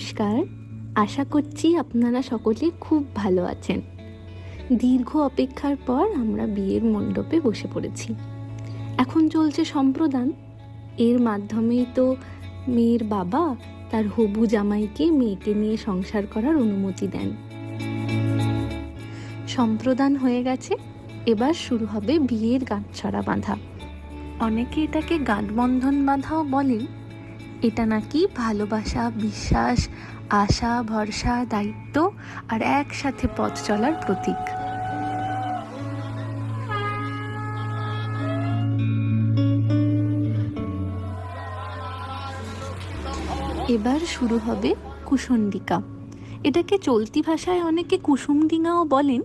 নমস্কার। আশা করছি আপনারা সকলে খুব ভালো আছেন। দীর্ঘ অপেক্ষার পর আমরা বিয়ের মণ্ডপে বসে পড়েছি। এখন চলছে সম্প্রদান। এর মাধ্যমেই তো মেয়ের বাবা তার হবু জামাইকে মেয়েকে নিয়ে সংসার করার অনুমতি দেন। সম্প্রদান হয়ে গেছে। এবার শুরু হবে বিয়ের গাঁটছড়া বাঁধা। অনেকে এটাকে গাঁটবন্ধন বাঁধাও বলেন। এটা নাকি ভালোবাসা, বিশ্বাস, আশা, ভরসা, দায়িত্ব আর একসাথে পথ চলার প্রতীক। এবার শুরু হবে কুসন্ডিকা এটাকে চলতি ভাষায় অনেকে কুসুমডিঙাও বলেন,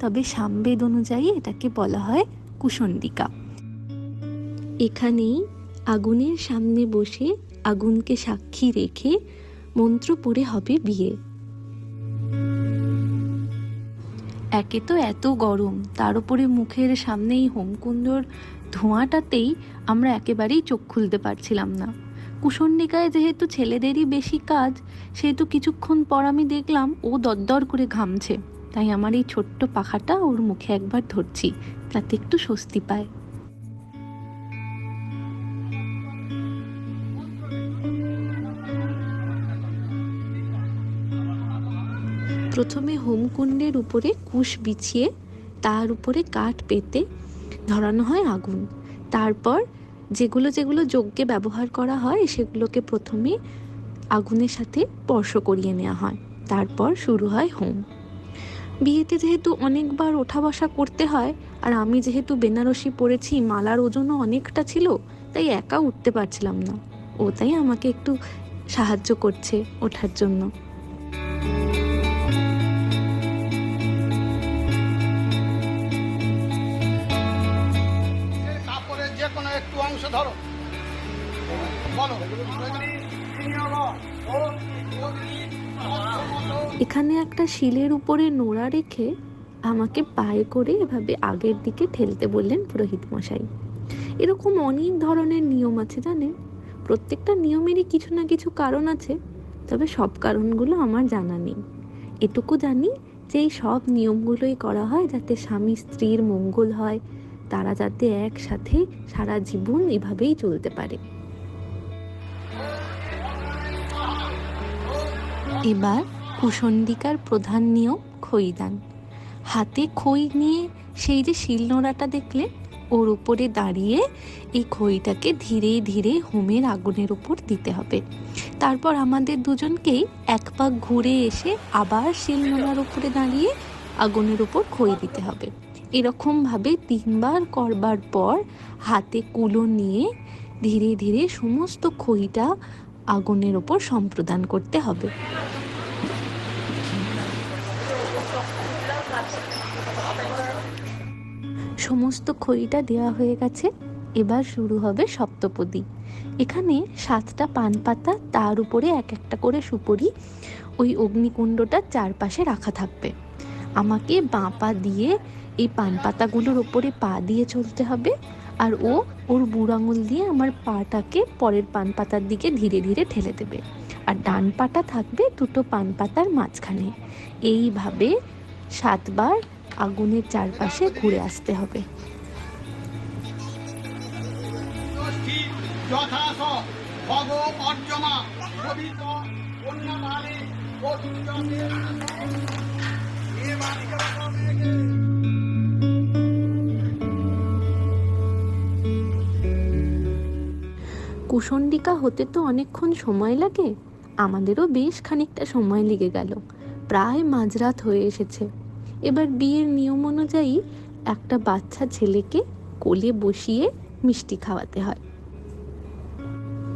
তবে সামবেদ অনুযায়ী এটাকে বলা হয় কুসন্ডিকা এখানেই আগুনের সামনে বসে আগুনকে সাক্ষী রেখে মন্ত্র পড়ে হবে বিয়ে। একে তো এত গরম, তার উপরে মুখের সামনেই হোমকুণ্ডর ধোঁয়াটাতেই আমরা একেবারেই চোখ খুলতে পারছিলাম না। কুসন্ডিকায় যেহেতু ছেলেদেরই বেশি কাজ, সেহেতু কিছুক্ষণ পর আমি দেখলাম ও দরদর করে ঘামছে। তাই আমার এই ছোট্ট পাখাটা ওর মুখে একবার ধরছি, তাতে একটু স্বস্তি পায়। প্রথমে হোমকুণ্ডের উপরে কুশ বিছিয়ে তার উপরে কাঠ পেতে ধরানো হয় আগুন। তারপর যেগুলো যেগুলো যজ্ঞে ব্যবহার করা হয়, সেগুলোকে প্রথমে আগুনের সাথে স্পর্শ করিয়ে নেওয়া হয়। তারপর শুরু হয় হোম। বিয়েতে যেহেতু অনেকবার ওঠা বসা করতে হয়, আর আমি যেহেতু বেনারসি পরেছি মালার ওজনও অনেকটা ছিল, তাই একা উঠতে পারছিলাম না। ও তাই আমাকে একটু সাহায্য করছে ওঠার জন্য। ধরো। এখানে একটা শিলের উপরে নোড়া রেখে আমাকে পায়ে করে এভাবে আগের দিকে ঠেলতে বললেন পুরোহিত মশাই। এরকম অনেক ধরনের নিয়ম আছে জানেন? প্রত্যেকটা নিয়মেরই কিছু না কিছু কারণ আছে, তবে সব কারণগুলো আমার জানা নেই। এটুকু জানি যে এই সব নিয়মগুলোই করা হয় যাতে স্বামী স্ত্রীর মঙ্গল হয় তারা যাতে একসাথে সারা জীবন এভাবেই চলতে পারে। এবার কুসন্ডিকার প্রধান নিয়ম খইদান হাতে খই নিয়ে সেই যে শিলনোড়াটা দেখলে, ওর উপরে দাঁড়িয়ে এই খইটাকে ধীরে ধীরে হোমের আগুনের উপর দিতে হবে। তারপর আমাদের দুজনকেই এক পাক ঘুরে এসে আবার শিলনোড়ার উপরে দাঁড়িয়ে আগুনের উপর খই দিতে হবে। এরকমভাবে তিনবার করবার পর হাতে কুলো নিয়ে ধীরে ধীরে সমস্ত খইটা আগুনের ওপর সম্প্রদান করতে হবে। সমস্ত খইটা দেওয়া হয়ে গেছে। এবার শুরু হবে সপ্তপদী। এখানে সাতটা পান পাতা তার উপরে এক একটা করে সুপরি ওই অগ্নিকুণ্ডটার চারপাশে রাখা থাকবে। আমাকে বাঁ পা দিয়ে এই পান পাতাগুলোর ওপরে পা দিয়ে চলতে হবে আর ও ওর বুড়ো আঙুল দিয়ে আমার পাটাকে পরের পান পাতার দিকে ধীরে ধীরে ঠেলে দেবে। আর ডান পাটা থাকবে দুটো পান পাতার মাঝখানে। এইভাবে সাতবার আগুনের চারপাশে ঘুরে আসতে হবে। কুসন্ডিকা হতে তো অনেকক্ষণ সময় লাগে। আমাদেরও বেশ খানিকটা সময় লেগে গেল। প্রায় মাঝরাত হয়ে এসেছে। এবার বিয়ের নিয়ম অনুযায়ী একটা বাচ্চা ছেলেকে কোলে বসিয়ে মিষ্টি খাওয়াতে হয়।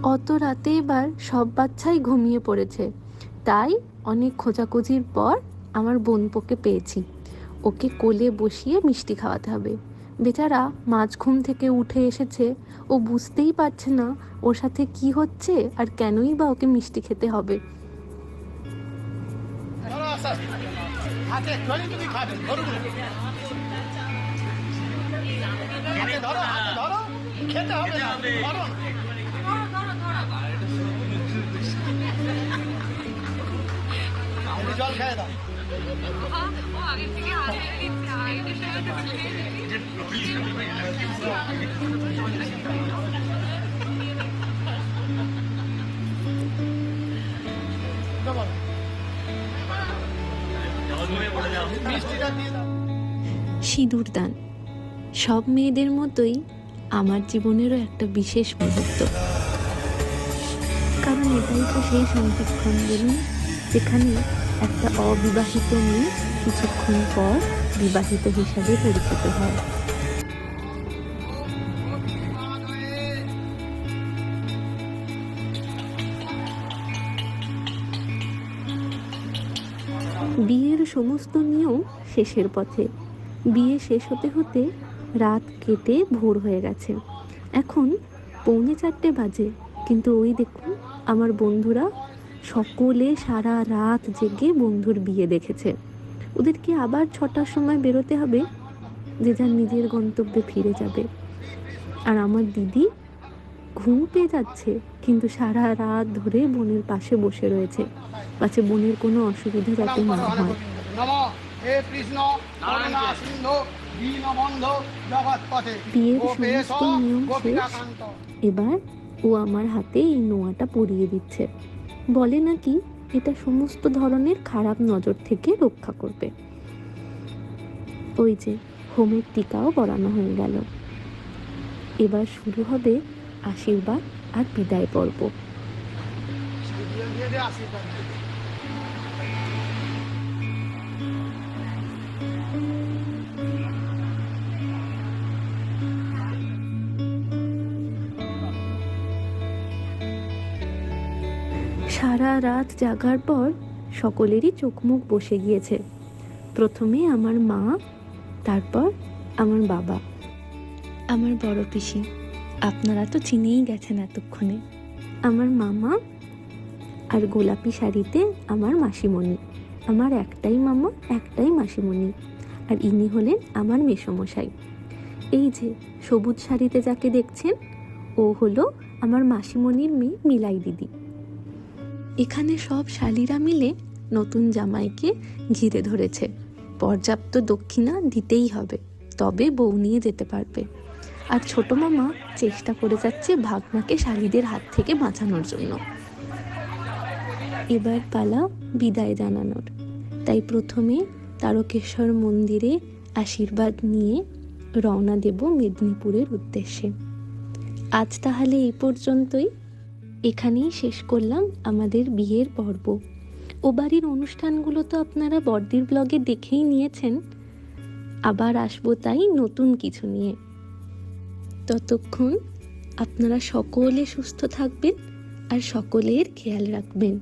অত রাতে এবার সব বাচ্চাই ঘুমিয়ে পড়েছে। তাই অনেক খোঁজাখুঁজির পর আমার বোনপোকে পেয়েছি। ওকে কোলে বসিয়ে মিষ্টি খাওয়াতে হবে। বেচারা মাঝ ঘুম থেকে উঠে এসেছে। ও বুঝতেই পারছে না ওর সাথে কি হচ্ছে আর কেনই বা ওকে মিষ্টি খেতে হবে। জল খেয়ে দাও। সিঁদুর দান। সব মেয়েদের মতোই আমার জীবনেরও একটা বিশেষ মুহূর্ত। কারণ এটাই তো সেই সন্ধিক্ষণ বলুন, যেখানে একটা অবিবাহিত মেয়ে কিছুক্ষণ পর বিবাহিত হিসাবে পরিচিত হয়। বিয়ের সমস্ত নিয়ম শেষের পথে। বিয়ে শেষ হতে হতে রাত কেটে ভোর হয়ে গেছে। এখন পৌনে চারটে বাজে, কিন্তু ওই দেখুন, আমার বন্ধুরা সকলে সারা রাত জেগে বন্ধুর বিয়ে দেখেছে। ওদেরকে আবার ছটার সময় বেরোতে হবে যে যার নিজের গন্তব্যে ফিরে যাবে। আর আমার দিদি ঘুম পেয়ে যাচ্ছে কিন্তু সারা রাত ধরে বোনের পাশে বসে রয়েছে। পাছে বোনের কোনো অসুবিধা যাতে না হয়। বিয়ের সমস্ত নিয়ম শেষ। এবার ও আমার হাতে এই নোয়াটা পরিয়ে দিচ্ছে। বলে নাকি এটা সমস্ত ধরনের খারাপ নজর থেকে রক্ষা করবে। ওই যে হোমের টিকাও পরানো হয়ে গেল। এবার শুরু হবে আশীর্বাদ আর বিদায় পর্ব। আশীর্বাদ সারা রাত জাগার পর সকলেরই চোখ মুখ বসে গিয়েছে। প্রথমে আমার মা তারপর আমার বাবা। আমার বড় পিসি আপনারা তো চিনেই গেছেন এতক্ষণে। আমার মামা আর গোলাপি শাড়িতে আমার মাসিমণি। আমার একটাই মামা একটাই মাসিমণি। আর ইনি হলেন আমার মেসমশাই। এই যে সবুজ শাড়িতে যাকে দেখছেন ও হলো আমার মাসিমণির মেয়ে মিলাই দিদি। এখানে সব শালিরা মিলে নতুন জামাইকে ঘিরে ধরেছে। পর্যাপ্ত দক্ষিণা দিতেই হবে, তবে বউ নিয়ে যেতে পারবে। আর ছোট মামা চেষ্টা করে যাচ্ছে ভাগনাকে শালিদের হাত থেকে বাঁচানোর জন্য। এবার পালা বিদায় জানানোর। তাই প্রথমে তারকেশ্বর মন্দিরে আশীর্বাদ নিয়ে রওনা দেব মেদিনীপুরের উদ্দেশ্যে। আজ তাহলে এই পর্যন্তই। এখানেই শেষ করলাম আমাদের বিয়ের পর্ব। ও বাড়ির অনুষ্ঠানগুলো তো আপনারা বর্দির ব্লগে দেখেই নিয়েছেন। আবার আসব তাই নতুন কিছু নিয়ে। ততক্ষণ আপনারা সকলে সুস্থ থাকবেন আর সকলের খেয়াল রাখবেন।